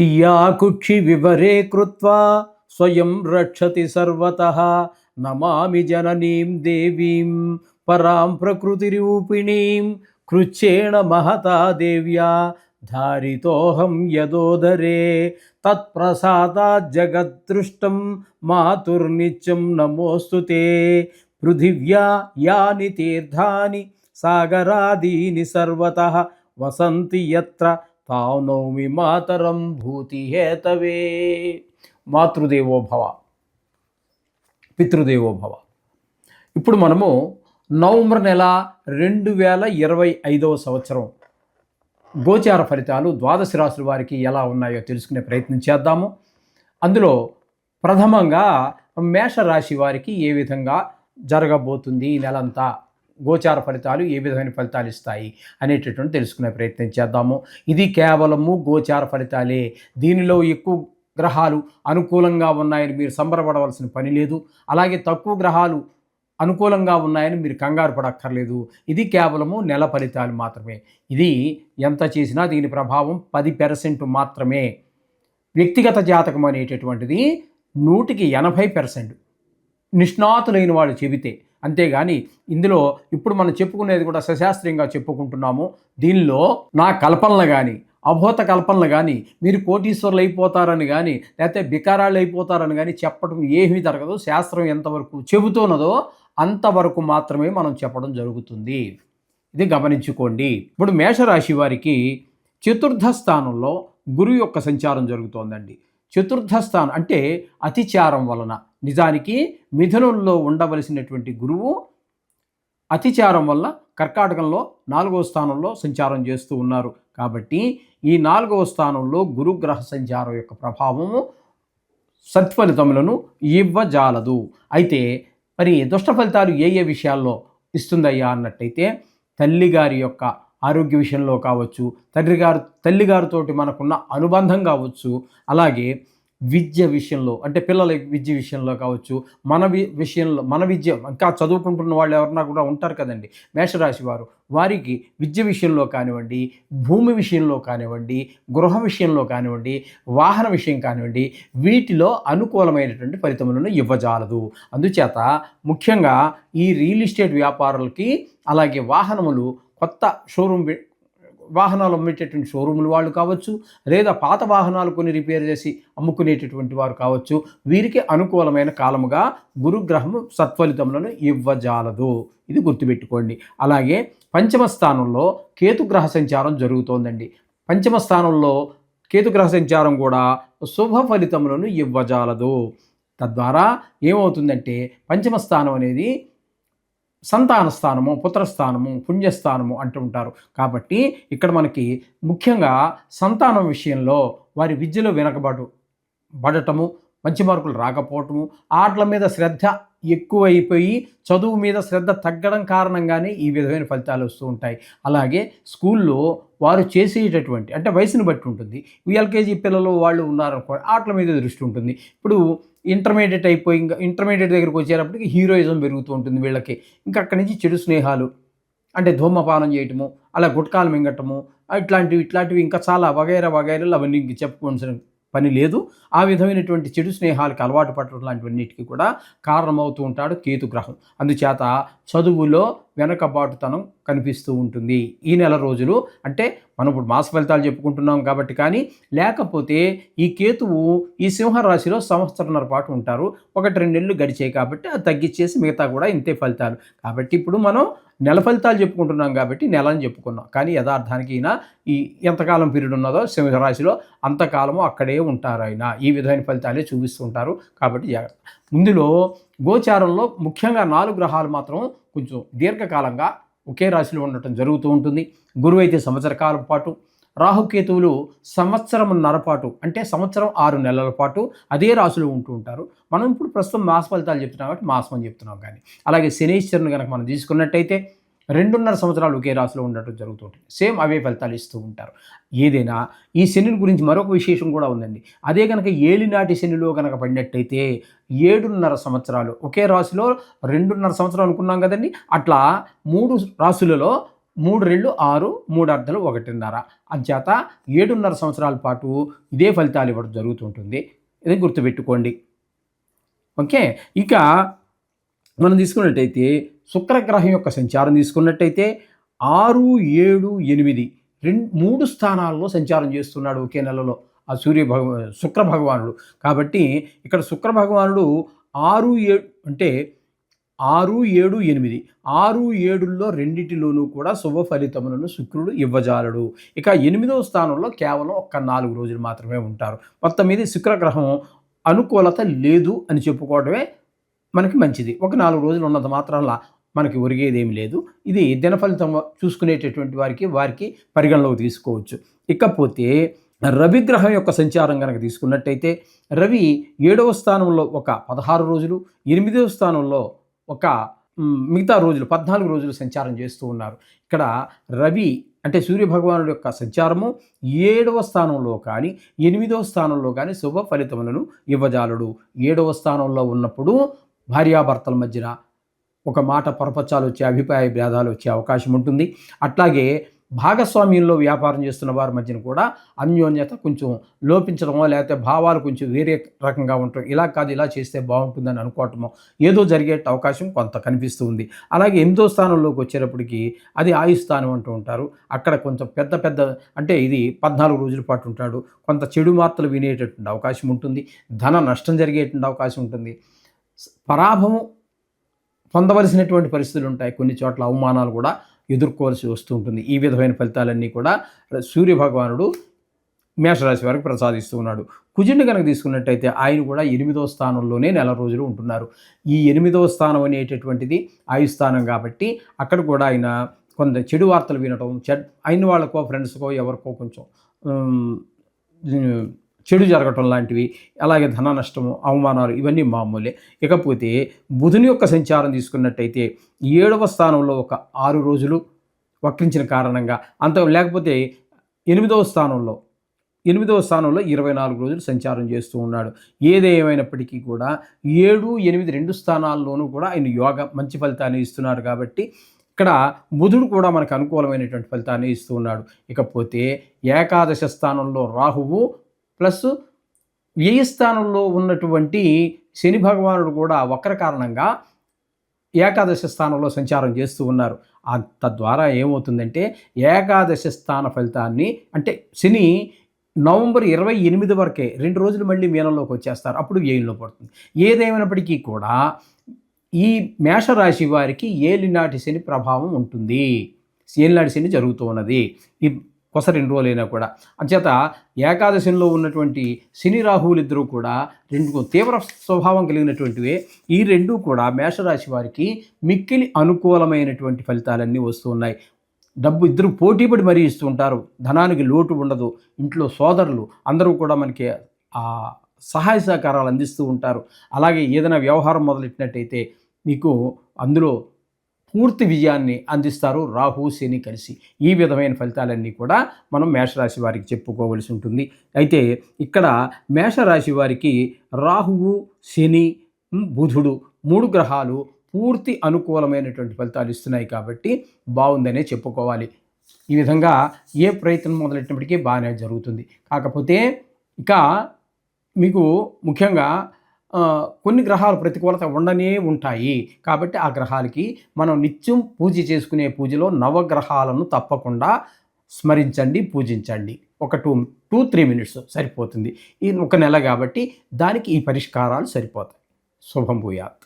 या कुक्षिविवरे कृत्वा स्वयं रक्षति सर्वतः। नमामि जननीं देवीं, परां प्रकृतिरूपिणीं कृच्छेण महता देव्या, धारितोऽहं यदोदरे। तत्प्रसादाज्जगद्दृष्टं मातुर्नित्यं नमोऽस्तु ते। पृथिव्या यानि तीर्थानि, सागरादीनि सर्वतः। वसन्ति यत्र వసంతి తావు నౌమి మాతరం భూతి హేతవే మాతృదేవో భవ. పితృదేవో భవ. ఇప్పుడు మనము నవంబర్ నెల రెండు వేల ఇరవై ఐదవ సంవత్సరం గోచార ఫలితాలు ద్వాదశ రాశుల వారికి ఎలా ఉన్నాయో తెలుసుకునే ప్రయత్నం చేద్దాము. అందులో ప్రథమంగా మేషరాశి వారికి ఏ విధంగా జరగబోతుంది ఈ నెలంతా? గోచార ఫలితాలు ఏ విధమైన ఫలితాలు ఇస్తాయి అనేటటువంటి తెలుసుకునే ప్రయత్నం చేద్దాము. ఇది కేవలము గోచార ఫలితాలే. దీనిలో ఎక్కువ గ్రహాలు అనుకూలంగా ఉన్నాయని మీరు సంబరపడవలసిన పని లేదు. అలాగే తక్కువ గ్రహాలు అనుకూలంగా ఉన్నాయని మీరు కంగారు పడక్కర్లేదు. ఇది కేవలము నెల ఫలితాలు మాత్రమే. ఇది ఎంత చేసినా దీని ప్రభావం పది పెర్సెంట్ మాత్రమే. వ్యక్తిగత జాతకం అనేటటువంటిది నూటికి ఎనభై పెర్సెంట్. నిష్ణాతులైన వాళ్ళు చెబితే అంతేగాని ఇందులో ఇప్పుడు మనం చెప్పుకునేది కూడా సశాస్త్రీయంగా చెప్పుకుంటున్నాము. దీనిలో నా కల్పనలు కానీ అభూత కల్పనలు కానీ మీరు కోటీశ్వరులు అయిపోతారని కానీ లేకపోతే బికారాలు అయిపోతారని కానీ చెప్పడం ఏమీ జరగదు. శాస్త్రం ఎంతవరకు చెబుతున్నదో అంతవరకు మాత్రమే మనం చెప్పడం జరుగుతుంది. ఇది గమనించుకోండి. ఇప్పుడు మేషరాశి వారికి చతుర్థ స్థానంలో గురువు యొక్క సంచారం జరుగుతోందండి. చతుర్థ స్థానం అంటే అతిచారం వలన నిజానికి మిథునంలో ఉండవలసినటువంటి గురువు అతిచారం వల్ల కర్కాటకంలో నాలుగవ స్థానంలో సంచారం చేస్తూ ఉన్నారు. కాబట్టి ఈ నాలుగవ స్థానంలో గురుగ్రహ సంచారం యొక్క ప్రభావము సత్ఫలితములను ఇవ్వజాలదు. అయితే మరి దుష్ట ఫలితాలు ఏ ఏ విషయాల్లో ఇస్తుందయ్యా అన్నట్టయితే తల్లిగారి యొక్క ఆరోగ్య విషయంలో కావచ్చు తండ్రి గారు తల్లిగారితోటి మనకున్న అనుబంధం కావచ్చు అలాగే విద్య విషయంలో అంటే పిల్లల విద్య విషయంలో కావచ్చు మన వి విషయంలో మన విద్య ఇంకా చదువుకుంటున్న వాళ్ళు ఎవరన్నా కూడా ఉంటారు కదండి మేషరాశి వారు వారికి విద్య విషయంలో కానివ్వండి భూమి విషయంలో కానివ్వండి గృహ విషయంలో కానివ్వండి వాహన విషయం కానివ్వండి వీటిలో అనుకూలమైనటువంటి ఫలితములను ఇవ్వజాలదు. అందుచేత ముఖ్యంగా ఈ రియల్ ఎస్టేట్ వ్యాపారులకి అలాగే వాహనములు కొత్త షోరూమ్ వాహనాలు అమ్మేటటువంటి షోరూములు వాళ్ళు కావచ్చు లేదా పాత వాహనాలు కొన్ని రిపేర్ చేసి అమ్ముకునేటటువంటి వారు కావచ్చు వీరికి అనుకూలమైన కాలముగా గురుగ్రహము సత్ఫలితములను ఇవ్వజాలదు. ఇది గుర్తుపెట్టుకోండి. అలాగే పంచమ స్థానంలో కేతుగ్రహ సంచారం జరుగుతోందండి. పంచమ స్థానంలో కేతుగ్రహ సంచారం కూడా శుభ ఫలితములను ఇవ్వజాలదు. తద్వారా ఏమవుతుందంటే పంచమ స్థానం అనేది సంతాన స్థానము పుత్రస్థానము పుణ్యస్థానము అంటూ ఉంటారు. కాబట్టి ఇక్కడ మనకి ముఖ్యంగా సంతానం విషయంలో వారి విద్యలో వెనకబడు పడటము మంచి మార్కులు రాకపోవటము ఆటల మీద శ్రద్ధ ఎక్కువైపోయి చదువు మీద శ్రద్ధ తగ్గడం కారణంగానే ఈ విధమైన ఫలితాలు వస్తూ ఉంటాయి. అలాగే స్కూల్లో వారు చేసేటటువంటి అంటే వయసును బట్టి ఉంటుంది. ఎల్కేజీ పిల్లలు వాళ్ళు ఉన్నారనుకో ఆటల మీద దృష్టి ఉంటుంది. ఇప్పుడు ఇంటర్మీడియట్ అయిపోయి ఇంకా ఇంటర్మీడియట్ దగ్గరికి వచ్చేటప్పటికి హీరోయిజం పెరుగుతూ ఉంటుంది వీళ్ళకి. ఇంకా అక్కడి నుంచి చెడు స్నేహాలు అంటే ధూమపానం చేయటము అలా గుట్కాలు మింగటము ఇట్లాంటివి ఇట్లాంటివి ఇంకా చాలా వగైరా వగైరాలు అవన్నీ ఇంక చెప్పుకోవాల్సిన పని లేదు. ఆ విధమైనటువంటి చెడు స్నేహాలకు అలవాటు పడటం లాంటివన్నిటికీ కూడా కారణమవుతూ ఉంటాడు కేతు గ్రహం అందుచేత చదువులో వెనకబాటుతనం కనిపిస్తూ ఉంటుంది ఈ నెల రోజులు. అంటే మనం ఇప్పుడు మాస ఫలితాలు చెప్పుకుంటున్నాం కాబట్టి కానీ లేకపోతే ఈ కేతువు ఈ సింహరాశిలో సంవత్సరంన్నర పాటు ఉంటారు. ఒకటి రెండు నెలలు గడిచాయి కాబట్టి అది తగ్గించేసి మిగతా కూడా ఇంతే ఫలితాలు. కాబట్టి ఇప్పుడు మనం నెల ఫలితాలు చెప్పుకుంటున్నాం కాబట్టి నెల అని చెప్పుకున్నాం. కానీ యథార్థానికి ఈయన ఈ ఎంతకాలం పీరియడ్ ఉన్నదో సింహరాశిలో అంతకాలము అక్కడే ఉంటారు ఆయన. ఈ విధమైన ఫలితాలే చూపిస్తుంటారు కాబట్టి జాగ్రత్త. ముందులో గోచారంలో ముఖ్యంగా నాలుగు గ్రహాలు మాత్రం కొంచెం దీర్ఘకాలంగా ఒకే రాశిలో ఉండటం జరుగుతూ ఉంటుంది. గురువు అయితే సంవత్సర కాలం పాటు రాహుకేతువులు సంవత్సరంన్నర పాటు అంటే సంవత్సరం ఆరు నెలల పాటు అదే రాశిలో ఉంటూ ఉంటారు. మనం ఇప్పుడు ప్రస్తుతం మాస ఫలితాలు చెప్తున్నాం కాబట్టి మాసం అని చెప్తున్నాం కానీ అలాగే శనీశ్వరుని కనుక మనం తీసుకున్నట్టయితే రెండున్నర సంవత్సరాలు ఒకే రాశిలో ఉండటం జరుగుతుంది. సేమ్ అవే ఫలితాలు ఇస్తూ ఉంటారు. ఏదైనా ఈ శని గురించి మరొక విశేషం కూడా ఉందండి. అదే కనుక ఏలినాటి శనిలో కనుక పడినట్టయితే ఏడున్నర సంవత్సరాలు ఒకే రాశిలో రెండున్నర సంవత్సరాలు అనుకున్నాం కదండి. అట్లా మూడు రాశులలో మూడు రెళ్ళు ఆరు మూడు అర్ధలు ఒకటిన్నర. అంచేత ఏడున్నర సంవత్సరాల పాటు ఇదే ఫలితాలు ఇవ్వడం జరుగుతుంటుంది ఇది గుర్తుపెట్టుకోండి. ఓకే? ఇక మనం తీసుకున్నట్టయితే శుక్రగ్రహం యొక్క సంచారం తీసుకున్నట్టయితే ఆరు ఏడు ఎనిమిది రెండు మూడు స్థానాల్లో సంచారం చేస్తున్నాడు ఒకే నెలలో ఆ సూర్య భగవ శుక్ర భగవానుడు. కాబట్టి ఇక్కడ శుక్ర భగవానుడు ఆరు ఏడు అంటే ఆరు ఏడు ఎనిమిది ఆరు ఏడుల్లో రెండిటిలోనూ కూడా శుభ ఫలితములను శుక్రుడు ఇవ్వజాలడు. ఇక ఎనిమిదవ స్థానంలో కేవలం ఒక్క నాలుగు రోజులు మాత్రమే ఉంటారు. మొత్తం మీద శుక్రగ్రహం అనుకూలత లేదు అని చెప్పుకోవడమే మనకి మంచిది. ఒక నాలుగు రోజులు ఉన్నంత మాత్రంలా మనకి ఒరిగేదేమి లేదు. ఇది దిన ఫలితం చూసుకునేటటువంటి వారికి వారికి పరిగణలోకి తీసుకోవచ్చు. ఇకపోతే రవిగ్రహం యొక్క సంచారం కనుక తీసుకున్నట్టయితే రవి ఏడవ స్థానంలో ఒక పదహారు రోజులు ఎనిమిదవ స్థానంలో ఒక మిగతా రోజులు పద్నాలుగు రోజులు సంచారం చేస్తూ ఉన్నారు. ఇక్కడ రవి అంటే సూర్యభగవానుడు యొక్క సంచారము ఏడవ స్థానంలో కానీ ఎనిమిదవ స్థానంలో కానీ శుభ ఫలితములను ఇవ్వజాలడు. ఏడవ స్థానంలో ఉన్నప్పుడు భార్యాభర్తల మధ్యన ఒక మాట పొరపచ్చాలు వచ్చే అభిప్రాయ భేదాలు వచ్చే అవకాశం ఉంటుంది. అట్లాగే భాగస్వామ్యంలో వ్యాపారం చేస్తున్న వారి మధ్యన కూడా అన్యోన్యత కొంచెం లోపించడమో లేకపోతే భావాలు కొంచెం వేరే రకంగా ఉంటాం ఇలా కాదు ఇలా చేస్తే బాగుంటుందని అనుకోవటమో ఏదో జరిగే అవకాశం కొంత కనిపిస్తూ ఉంది అలాగే ఎనిమిదో స్థానంలోకి వచ్చేటప్పటికి అది ఆయు స్థానం అంటూ ఉంటారు. అక్కడ కొంచెం పెద్ద పెద్ద అంటే ఇది పద్నాలుగు రోజుల పాటు ఉంటాడు. కొంత చెడు వార్తలు వినేటటువంటి అవకాశం ఉంటుంది. ధన నష్టం జరిగేటువంటి అవకాశం ఉంటుంది. పరాభము పొందవలసినటువంటి పరిస్థితులు ఉంటాయి. కొన్ని చోట్ల అవమానాలు కూడా ఎదుర్కోవాల్సి వస్తూ ఉంటుంది. ఈ విధమైన ఫలితాలన్నీ కూడా సూర్య భగవానుడు మేషరాశి వారికి ప్రసాదిస్తూ ఉన్నాడు. కుజుడిని కనుక తీసుకున్నట్టయితే ఆయన కూడా ఎనిమిదో స్థానంలోనే నెల రోజులు ఉంటున్నారు. ఈ ఎనిమిదవ స్థానం అనేటటువంటిది ఆయు స్థానం కాబట్టి అక్కడ కూడా ఆయన కొంత చెడు వార్తలు వినటం చెడ్ అయిన వాళ్ళకో ఫ్రెండ్స్కో ఎవరికో కొంచెం చెడు జరగటం లాంటివి అలాగే ధన నష్టము అవమానాలు ఇవన్నీ మామూలే. ఇకపోతే బుధుని యొక్క సంచారం తీసుకున్నట్టయితే ఏడవ స్థానంలో ఒక ఆరు రోజులు వక్రించిన కారణంగా అంత లేకపోతే ఎనిమిదవ స్థానంలో ఎనిమిదవ స్థానంలో ఇరవై నాలుగు రోజులు సంచారం చేస్తూ ఉన్నాడు. ఏదేమైనప్పటికీ కూడా ఏడు ఎనిమిది రెండు స్థానాల్లోనూ కూడా ఆయన యోగ మంచి ఫలితాన్ని ఇస్తున్నాడు కాబట్టి ఇక్కడ బుధుడు కూడా మనకు అనుకూలమైనటువంటి ఫలితాన్ని ఇస్తూ ఉన్నాడు. ఇకపోతే ఏకాదశ స్థానంలో రాహువు ప్లస్ వ్యయ స్థానంలో ఉన్నటువంటి శని భగవానుడు కూడా వక్ర కారణంగా ఏకాదశ స్థానంలో సంచారం చేస్తూ ఉన్నారు. తద్వారా ఏమవుతుందంటే ఏకాదశ స్థాన ఫలితాన్ని అంటే శని నవంబర్ ఇరవై ఎనిమిది వరకే రెండు రోజులు మళ్ళీ మీనంలోకి వచ్చేస్తారు. అప్పుడు వ్యయంలో పడుతుంది. ఏదేమైనప్పటికీ కూడా ఈ మేషరాశి వారికి ఏలినాటి శని ప్రభావం ఉంటుంది. ఏలినాటి శని జరుగుతూ ఉన్నది. ఒకసారి రెండు రోజులైనా కూడా. అంచేత ఏకాదశిలో ఉన్నటువంటి శని రాహువులు ఇద్దరూ కూడా రెండు తీవ్ర స్వభావం కలిగినటువంటివే. ఈ రెండు కూడా మేషరాశి వారికి మిక్కిలి అనుకూలమైనటువంటి ఫలితాలన్నీ వస్తూ ఉన్నాయి. డబ్బు ఇద్దరు పోటీపడి మరీ ఇస్తూ ఉంటారు. ధనానికి లోటు ఉండదు. ఇంట్లో సోదరులు అందరూ కూడా మనకి సహాయ సహకారాలు అందిస్తూ ఉంటారు. అలాగే ఏదైనా వ్యవహారం మొదలెట్టినట్టయితే మీకు అందులో పూర్తి విజయాన్ని అందిస్తారు. రాహు శని కలిసి ఈ విధమైన ఫలితాలన్నీ కూడా మనం మేషరాశి వారికి చెప్పుకోవలసి ఉంటుంది. అయితే ఇక్కడ మేషరాశి వారికి రాహువు శని బుధుడు మూడు గ్రహాలు పూర్తి అనుకూలమైనటువంటి ఫలితాలు ఇస్తున్నాయి కాబట్టి బాగుందనే చెప్పుకోవాలి. ఈ విధంగా ఏ ప్రయత్నం మొదలెట్టినప్పటికీ బాగానే జరుగుతుంది. కాకపోతే ఇక మీకు ముఖ్యంగా కొన్ని గ్రహాలు ప్రతికూలత ఉండనే ఉంటాయి. కాబట్టి ఆ గ్రహాలకి మనం నిత్యం పూజ చేసుకునే పూజలో నవగ్రహాలను తప్పకుండా స్మరించండి పూజించండి. ఒక టూ టూ త్రీ మినిట్స్ సరిపోతుంది. ఈ ఒక నెల కాబట్టి దానికి ఈ పరిష్కారాలు సరిపోతాయి. శుభం భూయాత్.